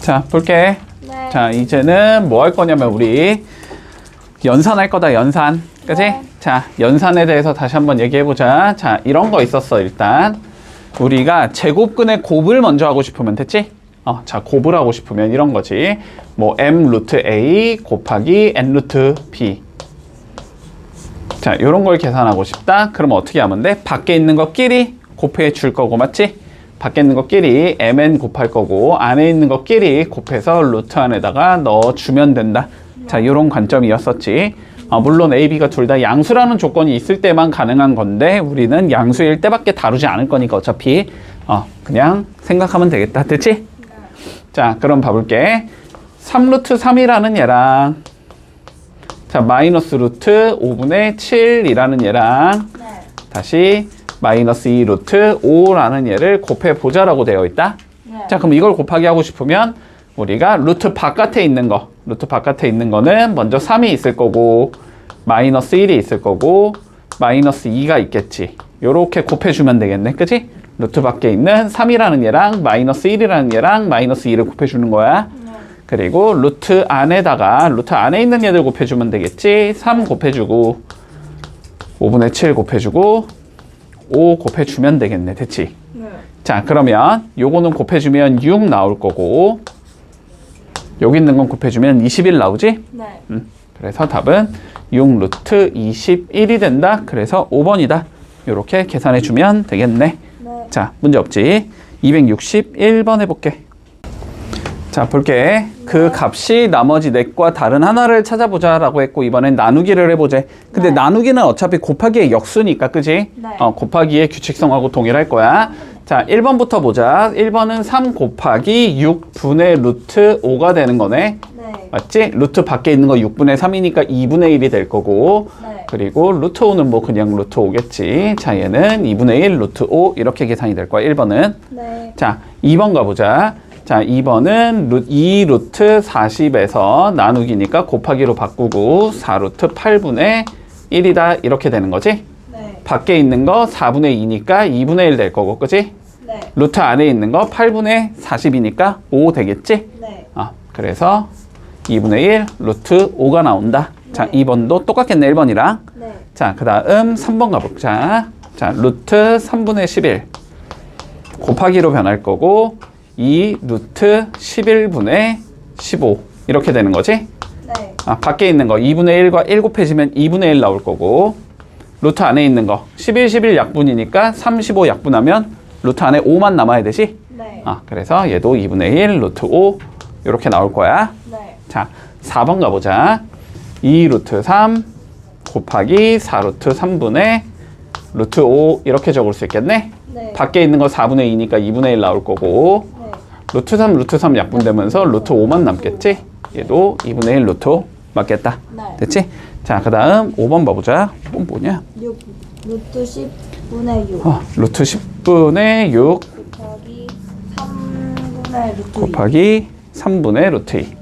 자, 볼게. 네. 자, 이제는 뭐 할 거냐면 우리 연산할 거다, 연산. 그지? 네. 자, 연산에 대해서 다시 한번 얘기해 보자. 자, 이런 거 있었어, 일단. 우리가 제곱근의 곱을 먼저 하고 싶으면 됐지? 어, 자, 곱을 하고 싶으면 이런 거지. 뭐 m 루트 a 곱하기 n 루트 b. 자, 요런 걸 계산하고 싶다. 그럼 어떻게 하면 돼? 밖에 있는 것끼리 곱해 줄 거고, 맞지? 밖에 있는 것끼리 mn 곱할 거고, 안에 있는 것끼리 곱해서 루트 안에다가 넣어주면 된다. 자, 요런 관점이었었지. 어, 물론 a, b가 둘 다 양수라는 조건이 있을 때만 가능한 건데, 우리는 양수일 때밖에 다루지 않을 거니까 어차피, 어, 그냥 생각하면 되겠다. 됐지? 자, 그럼 봐볼게. 3루트 3이라는 얘랑, 자, 마이너스 루트 5분의 7이라는 얘랑, 네. 다시 마이너스 2 루트 5라는 얘를 곱해 보자 라고 되어 있다. 네. 자, 그럼 이걸 곱하기 하고 싶으면 우리가 루트 바깥에 있는 거, 루트 바깥에 있는 거는 먼저 3이 있을 거고, 마이너스 1이 있을 거고, 마이너스 2가 있겠지. 요렇게 곱해주면 되겠네. 그치? 루트 밖에 있는 3이라는 얘랑 마이너스 1이라는 얘랑 마이너스 2를 곱해주는 거야. 네. 그리고 루트 안에다가 루트 안에 있는 얘들 곱해주면 되겠지. 3 곱해주고 5분의 7 곱해주고 5 곱해주면 되겠네. 됐지? 네. 자 그러면 요거는 곱해주면 6 나올 거고 여기 있는 건 곱해주면 21 나오지? 네. 음, 그래서 답은 6 루트 21이 된다. 그래서 5번이다. 이렇게 계산해 주면 되겠네. 네. 자, 문제 없지? 261번 해볼게. 자, 볼게. 그 값이 나머지 넷과 다른 하나를 찾아보자 라고 했고, 이번엔 나누기를 해보자. 근데 네. 나누기는 어차피 곱하기의 역수니까, 그지? 네. 어, 곱하기의 규칙성하고 동일할 거야. 자, 1번부터 보자. 1번은 3 곱하기 6분의 루트 5가 되는 거네. 네. 맞지? 루트 밖에 있는 거 6분의 3이니까 2분의 1이 될 거고, 네. 그리고 루트 5는 뭐 그냥 루트 5겠지. 자, 얘는 2분의 1 루트 5 이렇게 계산이 될 거야. 1번은. 네. 자, 2번 가보자. 자, 2번은 루, 2 루트 40에서 나누기니까 곱하기로 바꾸고 4 루트 8분의 1이다. 이렇게 되는 거지. 네. 밖에 있는 거 4분의 2니까 2분의 1 될 거고, 그지? 네. 루트 안에 있는 거 8분의 40이니까 5 되겠지? 네. 아, 그래서 2분의 1 루트 5가 나온다. 자, 네. 2번도 똑같겠네, 1번이랑. 네. 자, 그 다음 3번 가보자. 자, 루트 3분의 11. 곱하기로 변할 거고, 2 루트 11분의 15. 이렇게 되는 거지? 네. 아, 밖에 있는 거 2분의 1과 1 곱해지면 2분의 1 나올 거고, 루트 안에 있는 거 11, 11 약분이니까 35 약분하면 루트 안에 5만 남아야 되지? 네. 아, 그래서 얘도 2분의 1 루트 5 이렇게 나올 거야. 네. 자, 4번 가보자. 2 루트 3 곱하기 4 루트 3분의 루트 5 이렇게 적을 수 있겠네? 네. 밖에 있는 거 4분의 2니까 2분의 1 나올 거고 네. 루트 3 루트 3 약분되면서 루트 5만 남겠지? 얘도 2분의 1 루트 5 맞겠다. 네. 됐지? 자, 그 다음 5번 봐보자. 5번 뭐냐? 6 루트 10분의 6 어, 루트 10분의 6 곱하기 3분의 루트 2 곱하기 3분의 루트 2.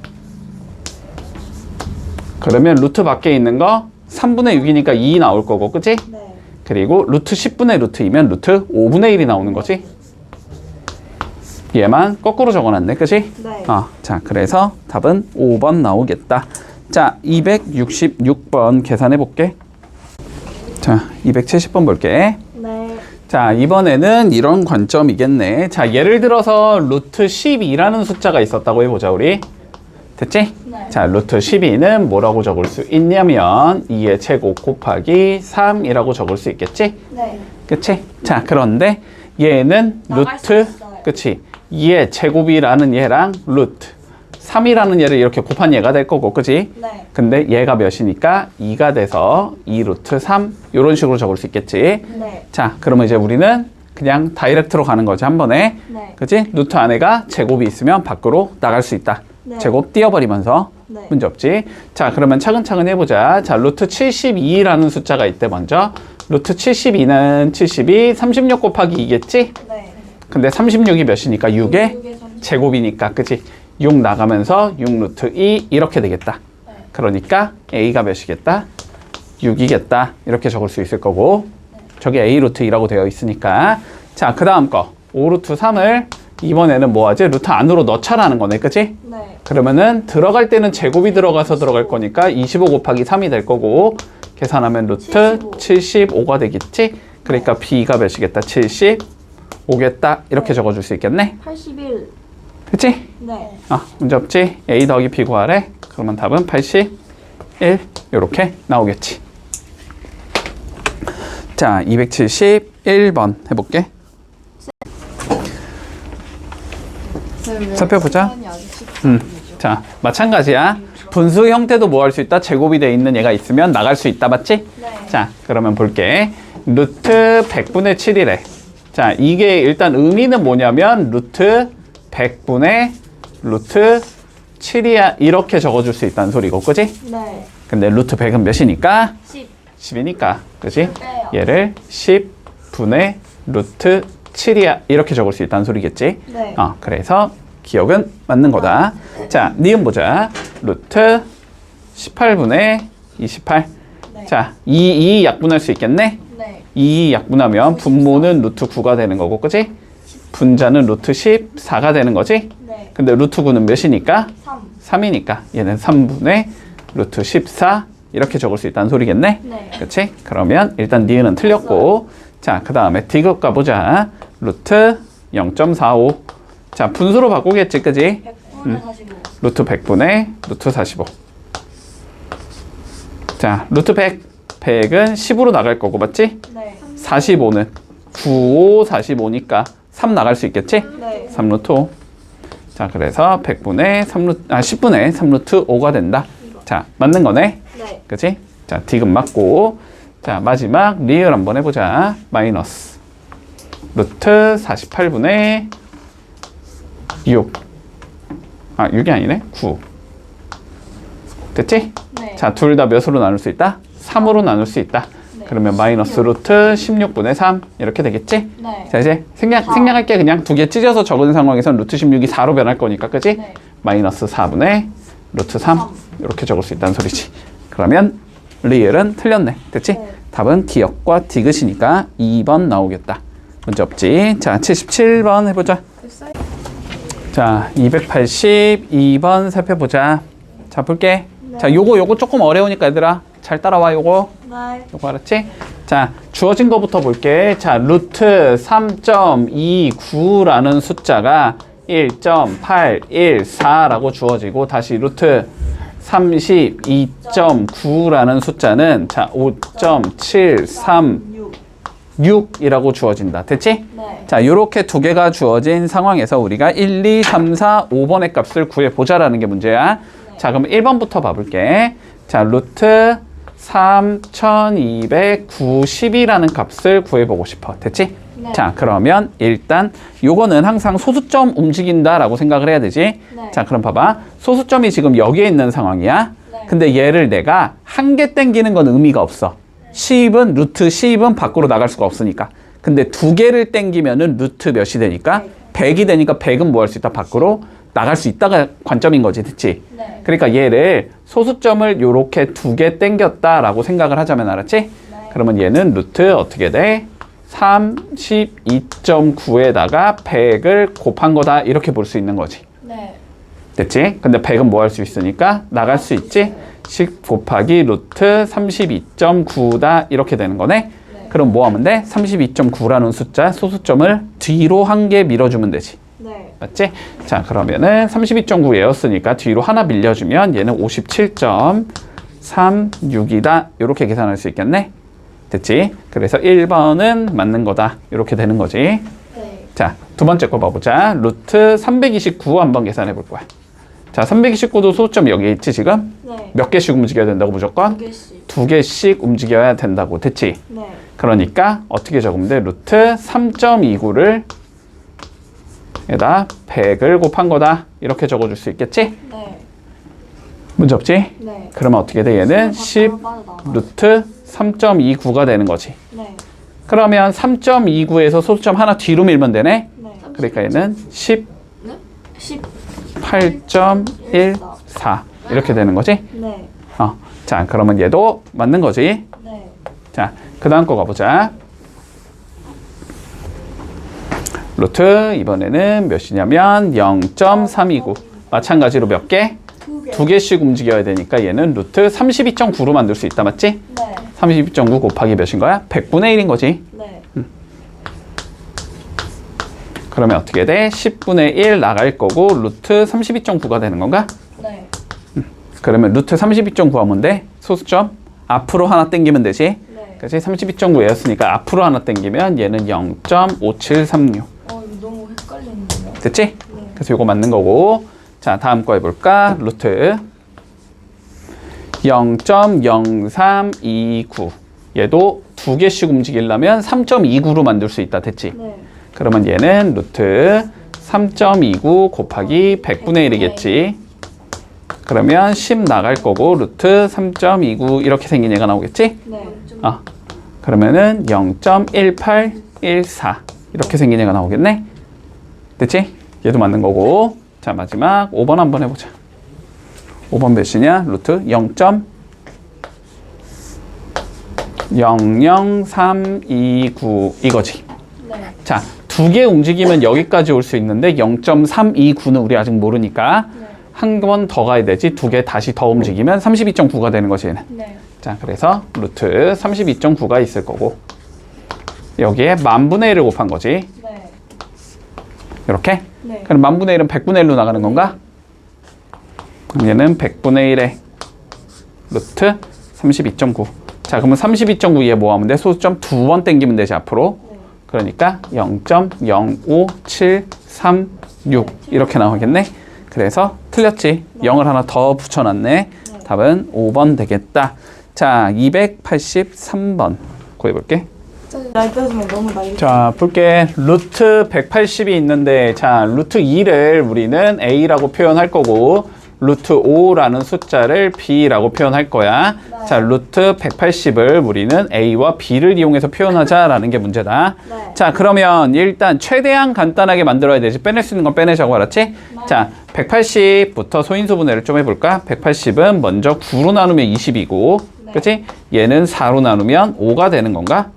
그러면 루트 밖에 있는 거 3분의 6이니까 2 나올 거고, 그치? 네. 그리고 루트 10분의 루트 2면 루트 5분의 1이 나오는 거지? 얘만 거꾸로 적어놨네, 그치? 네. 어, 자, 그래서 답은 5번 나오겠다. 자, 266번 계산해 볼게. 자, 270번 볼게. 네. 자, 이번에는 이런 관점이겠네. 자, 예를 들어서 루트 12라는 숫자가 있었다고 해보자, 우리. 됐지? 네. 자, 루트 12는 뭐라고 적을 수 있냐면 2의 제곱 곱하기 3이라고 적을 수 있겠지? 네. 그치? 자, 그런데 얘는 나갈 수 루트, 있어요. 그치? 2의 제곱이라는 얘랑 루트 3이라는 얘를 이렇게 곱한 얘가 될 거고, 그치? 네. 근데 얘가 몇이니까 2가 돼서 2 루트 3 이런 식으로 적을 수 있겠지? 네. 자, 그러면 이제 우리는 그냥 다이렉트로 가는 거지, 한 번에. 네. 그치? 루트 안에가 제곱이 있으면 밖으로 나갈 수 있다. 네. 제곱 띄워버리면서 네. 문제 없지. 자, 그러면 차근차근 해보자. 자, 루트 72라는 숫자가 있대, 먼저. 루트 72는 72, 36 곱하기 2겠지? 네. 근데 36이 몇이니까 6의 6의 3 제곱이니까, 그치? 6 나가면서 6 루트 2 이렇게 되겠다. 네. 그러니까 A가 몇이겠다? 6이겠다. 이렇게 적을 수 있을 거고. 저기 A 루트 2라고 되어 있으니까. 자, 그 다음 거. 5 루트 3을 이번에는 뭐 하지? 루트 안으로 넣자라는 거네, 그치? 네. 그러면은 들어갈 때는 제곱이 들어가서 들어갈 거니까 25 곱하기 3이 될 거고 계산하면 루트 75. 75가 되겠지? 그러니까 b가 몇이겠다? 75겠다. 이렇게 적어줄 수 있겠네. 81. 그치? 네. 아, 문제 없지? a 더하기 b 구하래. 그러면 답은 81 이렇게 나오겠지. 자, 271번 해볼게. 살펴보자. 음, 자, 마찬가지야. 분수 형태도 뭐 할 수 있다? 제곱이 돼 있는 얘가 있으면 나갈 수 있다, 맞지? 네. 자, 그러면 볼게. 루트 100분의 7이래. 자, 이게 일단 의미는 뭐냐면 루트 100분의 루트 7이야. 이렇게 적어줄 수 있다는 소리고, 그지? 네. 근데 루트 100은 몇이니까? 10. 10이니까, 그지? 빼요. 얘를 10분의 루트 7이야. 이렇게 적을 수 있다는 소리겠지? 네. 어, 그래서 기억은 맞는 거다. 자, 니은 보자. 루트 18분의 28. 네. 자, 2, 2 약분할 수 있겠네? 네. 2 약분하면 분모는 루트 9가 되는 거고, 그지? 분자는 루트 14가 되는 거지? 네. 근데 루트 9는 몇이니까? 3. 3이니까 얘는 3분의 루트 14 이렇게 적을 수 있다는 소리겠네? 네. 그치? 그러면 일단 니은은 틀렸고 자, 그 다음에 디귿 가보자. 루트 0.45 자, 분수로 바꾸겠지, 그지? 100분의 45. 루트 100분의 루트 45 자, 루트 100 100은 10으로 나갈 거고, 맞지? 네. 45는 9, 5, 45니까 3 나갈 수 있겠지? 네. 3루트 5. 자, 그래서 100분의 3루트, 아, 10분의 3루트 5가 된다. 자, 맞는 거네. 네. 그치? 자, 디귿 맞고. 자, 마지막 리을 한번 해보자. 마이너스. 루트 48분의 6. 아, 6이 아니네. 9. 됐지? 네. 자, 둘 다 몇으로 나눌 수 있다? 3으로 나눌 수 있다. 네. 그러면 마이너스 루트 16분의 3. 이렇게 되겠지? 네. 자, 이제 생략, 사. 생략할게. 그냥 두 개 찢어서 적은 상황에선 루트 16이 4로 변할 거니까, 그지? 네. 마이너스 4분의 루트 3. 삼. 이렇게 적을 수 있다는 소리지. 그러면 리을은 틀렸네. 됐지? 네. 답은 기억과 디귿이니까 2번 나오겠다. 문제 없지? 자, 77번 해보자. 자, 282번 살펴보자. 자, 볼게. 네. 자, 요거, 요거 조금 어려우니까 얘들아. 잘 따라와, 요거. 네. 요거 알았지? 자, 주어진 거부터 볼게. 자, 루트 3.29라는 숫자가 1.814라고 주어지고 다시 루트 32.9라는 숫자는 자, 5.736이라고 6. 주어진다. 됐지? 네. 자, 요렇게 두 개가 주어진 상황에서 우리가 1, 2, 3, 4, 5번의 값을 구해 보자라는 게 문제야. 자, 그럼 1번부터 봐볼게. 자, 루트 3290이라는 값을 구해보고 싶어. 됐지? 네. 자, 그러면 일단 요거는 항상 소수점 움직인다라고 생각을 해야 되지? 네. 자, 그럼 봐봐. 소수점이 지금 여기에 있는 상황이야. 네. 근데 얘를 내가 한 개 땡기는 건 의미가 없어. 10은 루트 10은 밖으로 나갈 수가 없으니까. 근데 두 개를 땡기면은 루트 몇이 되니까 100이 되니까 100은 뭐 할 수 있다 밖으로 나갈 수 있다가 관점인 거지, 됐지? 네. 그러니까 얘를 소수점을 요렇게 두 개 땡겼다라고 생각을 하자면 알았지? 그러면 얘는 루트 어떻게 돼? 32.9에다가 100을 곱한 거다 이렇게 볼 수 있는 거지. 네. 됐지? 근데 100은 뭐 할 수 있으니까 나갈 수 있지? 10 곱하기 루트 32.9다 이렇게 되는 거네. 네. 그럼 뭐 하면 돼? 32.9라는 숫자 소수점을 뒤로 한 개 밀어주면 되지. 네. 맞지? 자 그러면은 32.9였으니까 뒤로 하나 밀려주면 얘는 57.36이다 이렇게 계산할 수 있겠네. 됐지? 그래서 1번은 맞는 거다 이렇게 되는 거지. 네. 자, 두 번째 거 봐보자. 루트 329 한번 계산해 볼 거야. 자, 329도 소수점이 여기 있지, 지금? 네. 몇 개씩 움직여야 된다고 무조건? 두 개씩. 두 개씩 움직여야 된다고. 됐지? 네. 그러니까 어떻게 적으면 돼? 루트 3.29를 에다 100을 곱한 거다. 이렇게 적어줄 수 있겠지? 네. 문제 없지? 네. 그러면 어떻게 돼? 얘는 10 루트 3.29가 되는 거지. 네. 그러면 3.29에서 소수점 하나 뒤로 밀면 되네? 네. 그러니까 얘는 10 10. 8.14 이렇게 되는 거지? 네. 어. 자, 그러면 얘도 맞는 거지? 네. 자, 그 다음 거 가보자. 루트 이번에는 몇이냐면 0.329 마찬가지로 몇 개? 두 개. 개씩 움직여야 되니까 얘는 루트 32.9로 만들 수 있다 맞지? 네. 32.9 곱하기 몇인 거야? 100분의 1인 거지 네. 그러면 어떻게 돼? 10분의 1 나갈 거고 루트 32.9가 되는 건가? 네. 그러면 루트 32.9 하면 돼? 소수점 앞으로 하나 땡기면 되지 네. 그치? 32.9였으니까 앞으로 하나 땡기면 얘는 0.5736 됐지? 네. 그래서 이거 맞는 거고 자 다음 거 해볼까? 루트 0.0329 얘도 두 개씩 움직이려면 3.29로 만들 수 있다 됐지? 네. 그러면 얘는 루트 3.29 곱하기 100분의 1이겠지 그러면 10 나갈 거고 루트 3.29 이렇게 생긴 얘가 나오겠지? 네. 아 그러면은 0.1814 이렇게 생긴 얘가 나오겠네 됐지? 얘도 맞는 거고 자 마지막 5번 한번 해보자 5번 몇이냐? 루트 0. 00329 이거지 네. 자 두 개 움직이면 여기까지 올 수 있는데 0.329는 우리 아직 모르니까 네. 한번 더 가야 되지 두 개 다시 더 움직이면 32.9가 되는 거지 네. 자, 그래서 루트 32.9가 있을 거고 여기에 만분의 1을 곱한 거지. 네. 이렇게. 네. 그럼 만분의 1은 100분의 1로 나가는 건가? 그럼 얘는 100분의 1에 루트 32.9. 자, 그러면 32.9에 뭐 하면 돼? 소수점 두 번 땡기면 되지, 앞으로. 네. 그러니까 0.05736 이렇게 나오겠네. 그래서 틀렸지. 0을 하나 더 붙여놨네. 답은 5번 되겠다. 자, 283번 구해볼게. 날 빼주면 너무 날리. 자, 볼게. 루트 180이 있는데, 자, 루트 2를 우리는 A라고 표현할 거고, 루트 5라는 숫자를 B라고 표현할 거야. 네. 자, 루트 180을 우리는 A와 B를 이용해서 표현하자라는 게 문제다. 네. 자, 그러면 일단 최대한 간단하게 만들어야 되지. 빼낼 수 있는 건 빼내자고 알았지? 자, 180부터 소인수 분해를 좀 해볼까? 180은 먼저 9로 나누면 20이고, 네. 그치? 얘는 4로 나누면 5가 되는 건가?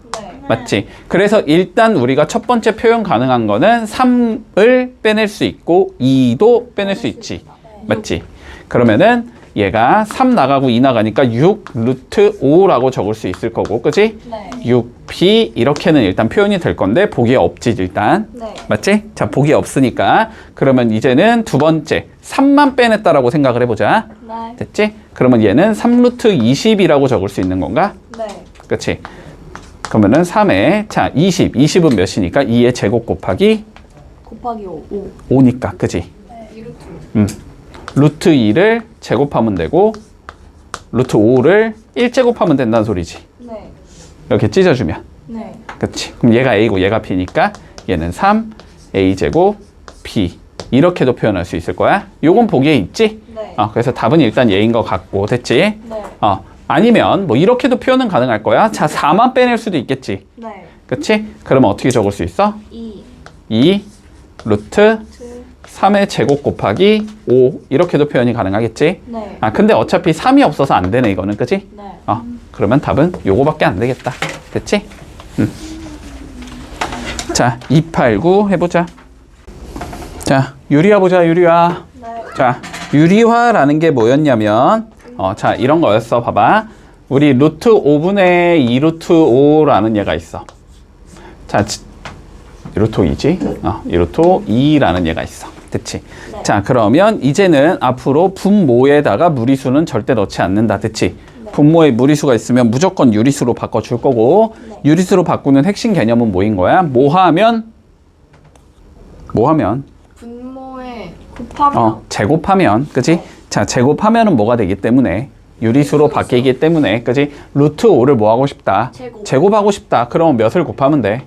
네. 맞지? 그래서 일단 우리가 첫 번째 표현 가능한 거는 3을 빼낼 수 있고 2도 빼낼 수 있지. 맞지? 그러면은 얘가 3 나가고 2 나가니까 6 루트 5라고 적을 수 있을 거고, 그치? 네. 6b 이렇게는 일단 표현이 될 건데 보기에 없지 일단. 네. 맞지? 자, 보기에 없으니까 그러면 이제는 두 번째 3만 빼냈다라고 생각을 해보자. 네. 됐지? 그러면 얘는 3 루트 20이라고 적을 수 있는 건가? 네. 그치? 그러면은 3에 자 20, 20은 몇이니까 2의 제곱 곱하기 곱하기 5. 5. 5니까 그지? 네. 음. 루트 2를 제곱하면 되고 루트 5를 1제곱하면 된다는 소리지 네. 이렇게 찢어주면 네. 그치? 그럼 얘가 A고 얘가 B니까 얘는 3 A제곱 B 이렇게도 표현할 수 있을 거야 요건 보기에 있지? 네. 어, 그래서 답은 일단 얘인 것 같고 됐지? 네. 어, 아니면 뭐 이렇게도 표현은 가능할 거야 자 4만 빼낼 수도 있겠지 네. 그치? 그러면 어떻게 적을 수 있어? 2. 2 루트 2. 3의 제곱 곱하기 5 이렇게도 표현이 가능하겠지? 네. 아 근데 어차피 3이 없어서 안 되네 이거는 그치? 네. 어 그러면 답은 요거밖에 안 되겠다 됐지? 음. 자 289 해보자 자 유리화 보자 유리화 네. 자 유리화라는 게 뭐였냐면 어, 자 이런 거였어. 봐봐. 우리 루트 5분의 2 루트 5라는 얘가 있어. 자 지- 루트 2지? 어, 이 루트 2라는 얘가 있어. 됐지? 네. 자 그러면 이제는 앞으로 분모에다가 무리수는 절대 넣지 않는다. 됐지? 분모에 무리수가 있으면 무조건 유리수로 바꿔줄 거고 네. 유리수로 바꾸는 핵심 개념은 뭐인 거야? 뭐 하면? 뭐 하면? 분모에 곱하면? 어, 제곱하면, 그지? 자, 제곱하면은 뭐가 되기 때문에 유리수로 바뀌기 때문에, 그지? 루트 5를 뭐 하고 싶다? 제곱. 하고 싶다. 그러면 몇을 곱하면 돼?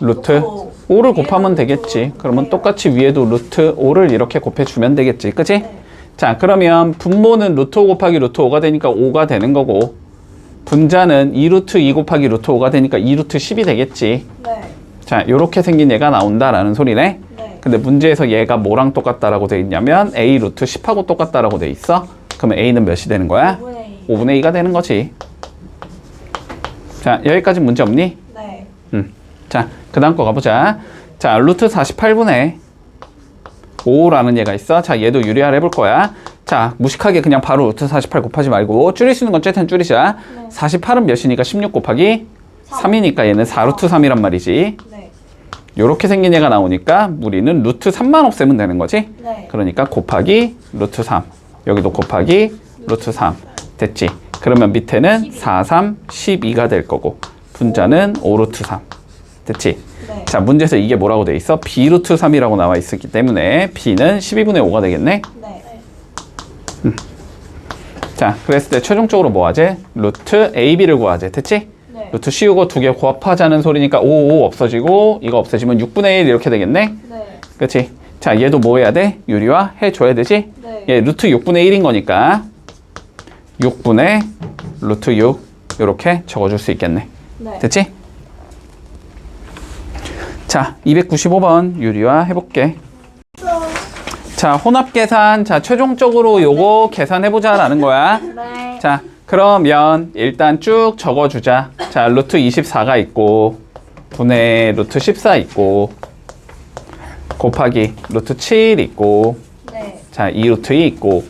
루트 루트 5를 곱하면 되겠지. 그러면 똑같이 위에도 루트 5를 이렇게 곱해주면 되겠지. 그지? 자, 그러면 분모는 루트 5 곱하기 루트 5가 되니까 5가 되는 거고, 분자는 2루트 2 곱하기 루트 5가 되니까 2루트 10이 되겠지. 네. 자, 요렇게 생긴 얘가 나온다라는 소리네. 네. 근데 문제에서 얘가 뭐랑 똑같다라고 돼 있냐면 a 루트 10하고 똑같다라고 돼 있어. 그러면 a는 몇이 되는 거야? 5분의 2. 5분의 2가 되는 거지. 자, 여기까지 문제 없니? 네. 음. 자, 그 다음 거 가보자. 자, 루트 48분의 5라는 얘가 있어. 자, 얘도 유리화를 해볼 거야. 자, 무식하게 그냥 바로 루트 48 곱하지 말고 줄일 수 있는 건 최대한 줄이자. 네. 48은 몇이니까 16 곱하기 삼. 3이니까 얘는 4루트 3이란 말이지. 네. 요렇게 생긴 얘가 나오니까 우리는 루트 3만 없애면 되는 거지. 네. 그러니까 곱하기 루트 3. 여기도 곱하기 루트 3. 됐지? 그러면 밑에는 4, 3, 12가 될 거고 분자는 5루트 3. 됐지? 네. 자, 문제에서 이게 뭐라고 돼 있어? b루트 3이라고 나와 있었기 때문에 b는 12분의 5가 되겠네. 네. 자, 그랬을 때 최종적으로 뭐 하지? 루트 ab를 구하지. 됐지? 네. 루트 씌우고 두 개 곱하자는 소리니까 5, 5 없어지고 이거 없어지면 6분의 1 이렇게 되겠네. 네. 그렇지? 자, 얘도 뭐 해야 돼? 유리화 해줘야 되지? 네. 얘 루트 6분의 1인 거니까 6분의 루트 6 이렇게 적어줄 수 있겠네. 네. 됐지? 자, 295번 유리화 해볼게. 자, 혼합 계산. 자, 최종적으로 요거 계산해보자 라는 거야. 네. 자, 그러면 일단 쭉 적어주자. 자, 루트 24가 있고, 분의 루트 14 있고, 곱하기 루트 7 있고, 네. 자, 2 루트 2 있고,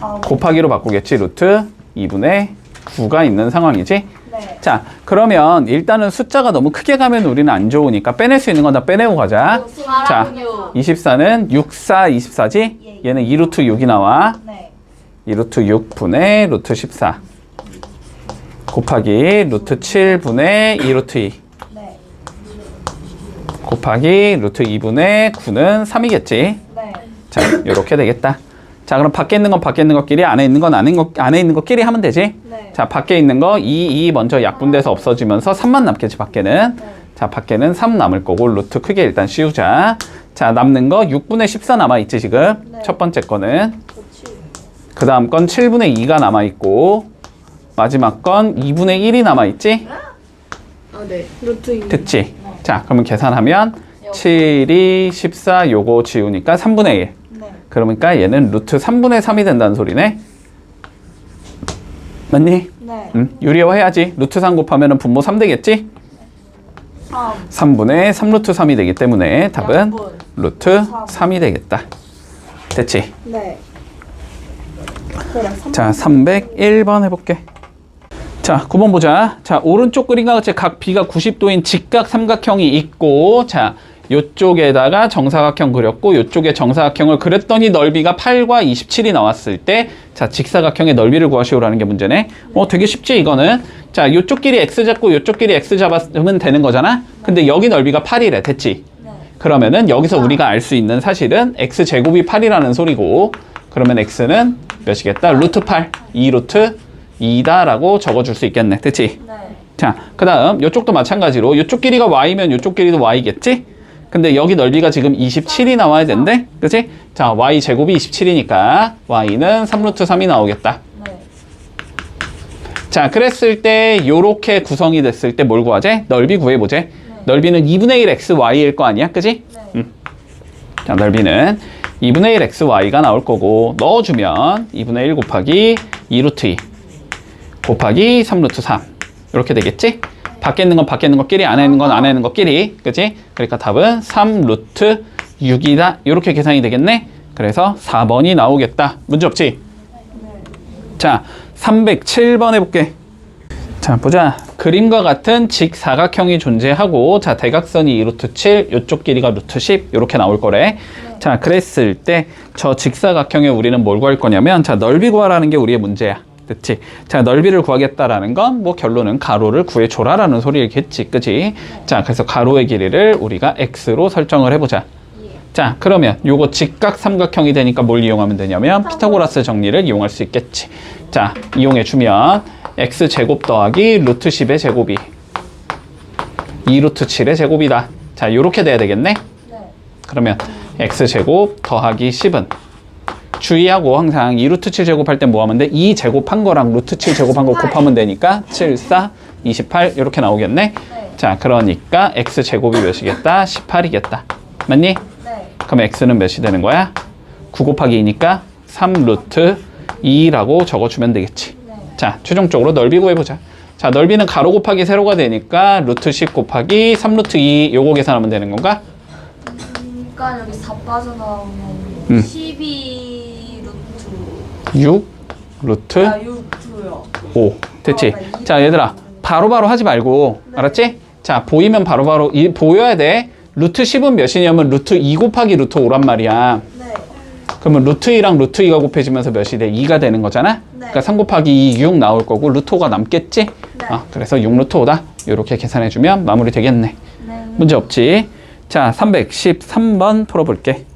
다음. 곱하기로 바꾸겠지. 루트 2분의 9가 있는 상황이지. 네. 자, 그러면 일단은 숫자가 너무 크게 가면 우리는 안 좋으니까 빼낼 수 있는 건 다 빼내고 가자. 자, 24는 6, 4, 24지? 얘는 2루트 6이 나와. 네. 2루트 6분의 루트 14. 곱하기 루트 7분의 2 루트 2. 네. 곱하기 루트 2분의 9는 3이겠지. 네. 자, 이렇게 되겠다. 자, 그럼 밖에 있는 건 밖에 있는 것끼리, 안에 있는 건 안에 있는, 것, 안에 있는 것끼리 하면 되지. 네. 자, 밖에 있는 거 2, 2 먼저 약분돼서 없어지면서 3만 남겠지, 밖에는. 네. 자, 밖에는 3 남을 거고, 루트 크게 일단 씌우자. 자, 남는 거 6분의 14 남아 있지, 지금. 네. 첫 번째 거는. 그 다음 건 7분의 2가 남아있고, 마지막 건 2분의 1이 남아있지? 아, 네. 루트 2. 됐지? 자, 그러면 계산하면 7이 14 요거 지우니까 3분의 1. 네. 그러니까 얘는 루트 3분의 3이 된다는 소리네. 맞니? 네. 응? 유리화 해야지. 루트 3 곱하면 분모 3 되겠지? 3. 3분의 3 루트 3이 되기 때문에 답은 양분. 루트 삼. 3이 되겠다. 됐지? 네. 그래. 3. 자, 301번 해볼게. 자, 9번 보자. 자, 오른쪽 그림과 같이 각 B가 90도인 직각 삼각형이 있고, 자, 요쪽에다가 정사각형 그렸고, 요쪽에 정사각형을 그렸더니 넓이가 8과 27이 나왔을 때, 자, 직사각형의 넓이를 구하시오라는 게 문제네. 어, 되게 쉽지, 이거는. 자, 요쪽끼리 X 잡고 요쪽끼리 X 잡았으면 되는 거잖아? 근데 여기 넓이가 8이래. 됐지? 네. 그러면은 여기서 우리가 알 수 있는 사실은 x 제곱이 8이라는 소리고 그러면 x는 몇이겠다? 루트 8, 2 루트 2다라고 적어줄 수 있겠네. 됐지? 네. 자, 그 다음 이쪽도 마찬가지로 이쪽 길이가 y면 이쪽 길이도 y겠지? 근데 여기 넓이가 지금 27이 나와야 된대. 그치? 자, y 제곱이 27이니까 y는 3루트 3이 나오겠다. 네. 자, 그랬을 때 요렇게 구성이 됐을 때 뭘 구하재? 넓이 구해보재. 넓이는 2분의 1 xy일 거 아니야? 그지? 네. 자, 넓이는 2분의 1 xy가 나올 거고 넣어주면 2분의 1 곱하기 2루트 2 곱하기 3루트 3 이렇게 되겠지? 밖에 있는 건 밖에 있는 것끼리 안에 있는 건 안에 있는 것끼리 그치? 그러니까 답은 3루트 6이다 이렇게 계산이 되겠네 그래서 4번이 나오겠다 문제 없지? 자 307번 해볼게 자 보자. 그림과 같은 직사각형이 존재하고 자 대각선이 2루트 7 요쪽 길이가 루트 10 이렇게 나올 거래. 자 그랬을 때 저 직사각형에 우리는 뭘 구할 거냐면 자 넓이 구하라는 게 우리의 문제야. 그치? 자 넓이를 구하겠다라는 건 뭐 결론은 가로를 구해줘라라는 소리겠지 그치? 자 그래서 가로의 길이를 우리가 x로 설정을 해보자 자 그러면 요거 직각 삼각형이 되니까 뭘 이용하면 되냐면 피타고라스 정리를 이용할 수 있겠지 자 이용해 주면 x 제곱 더하기 루트 10의 제곱이 2 루트 7의 제곱이다 자 요렇게 돼야 되겠네 네. 그러면 x 제곱 더하기 10은 주의하고 항상 2 루트 7 제곱할 때 뭐 하면 돼? 2 제곱한 거랑 루트 7 제곱한 거 곱하면 되니까 7, 4, 28 이렇게 나오겠네 네. 자 그러니까 x 제곱이 몇이겠다? 18이겠다 맞니? 네. 그럼 x는 몇이 되는 거야? 9 곱하기 2니까 3 루트 2라고 적어주면 되겠지. 네. 자, 최종적으로 넓이 구해보자. 자, 넓이는 가로 곱하기 세로가 되니까 루트 10 곱하기 3 루트 2 요거 계산하면 되는 건가? 그러니까 여기 4 빠져나오면 음. 12 루트 6 루트 아 6루트요 5 됐지? 어, 나 이- 자 얘들아 바로 바로 하지 말고 알았지? 자 보이면 바로바로 이, 보여야 돼 루트 10은 몇이냐면 루트 2 곱하기 루트 5란 말이야 네 그러면 루트 2랑 루트 2가 곱해지면서 몇이 돼? 2가 되는 거잖아? 네. 그러니까 3 곱하기 2, 6 나올 거고 루트 5가 남겠지? 네. 어, 그래서 6 루트 5다 이렇게 계산해주면 마무리 되겠네 네. 문제 없지? 자 313번 풀어볼게.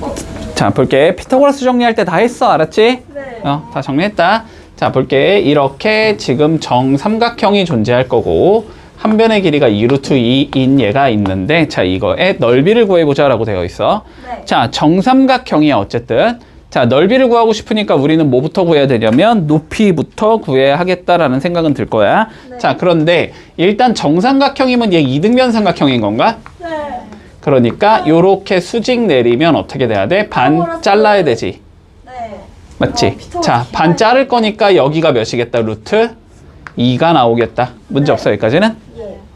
어? 자 볼게 피타고라스 정리할 때 다 했어 알았지? 네. 어, 다 정리했다. 자, 볼게. 이렇게 지금 정삼각형이 존재할 거고, 한 변의 길이가 2루트 2인 얘가 있는데, 자, 이거의 넓이를 구해보자 라고 되어 있어. 네. 자, 정삼각형이야, 어쨌든. 자, 넓이를 구하고 싶으니까 우리는 뭐부터 구해야 되냐면, 높이부터 구해야 하겠다라는 생각은 들 거야. 네. 자, 그런데 일단 정삼각형이면 얘 이등변 삼각형인 건가? 네. 그러니까 요렇게 수직 내리면 어떻게 돼야 돼? 반 잘라야 되지. 네. 맞지? 어, 피터가 자, 기다려. 반 자를 거니까 여기가 몇이겠다? 루트 2가 나오겠다. 문제 없어, 여기까지는?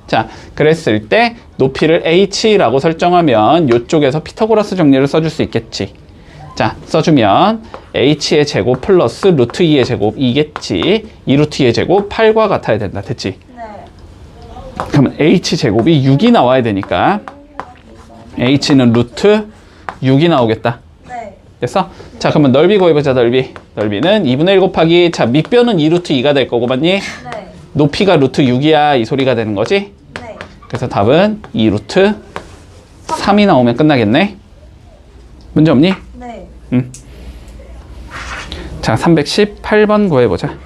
예. 자, 그랬을 때 높이를 h라고 설정하면 이쪽에서 피타고라스 정리를 써줄 수 있겠지. 자, 써주면 h의 제곱 플러스 루트 2의 제곱 2겠지. 2 루트 2의 제곱 8과 같아야 된다. 됐지? 네. 그러면 h 제곱이 6이 나와야 되니까 h는 루트 6이 나오겠다. 네. 됐어? 자, 그러면 넓이 구해보자, 넓이. 넓이는 2분의 1 곱하기, 자, 밑변은 2 루트 2가 될 거고, 맞니? 네. 높이가 루트 6이야, 이 소리가 되는 거지? 네. 그래서 답은 2 루트 3이 나오면 끝나겠네? 문제 없니? 네. 자, 318번 구해보자.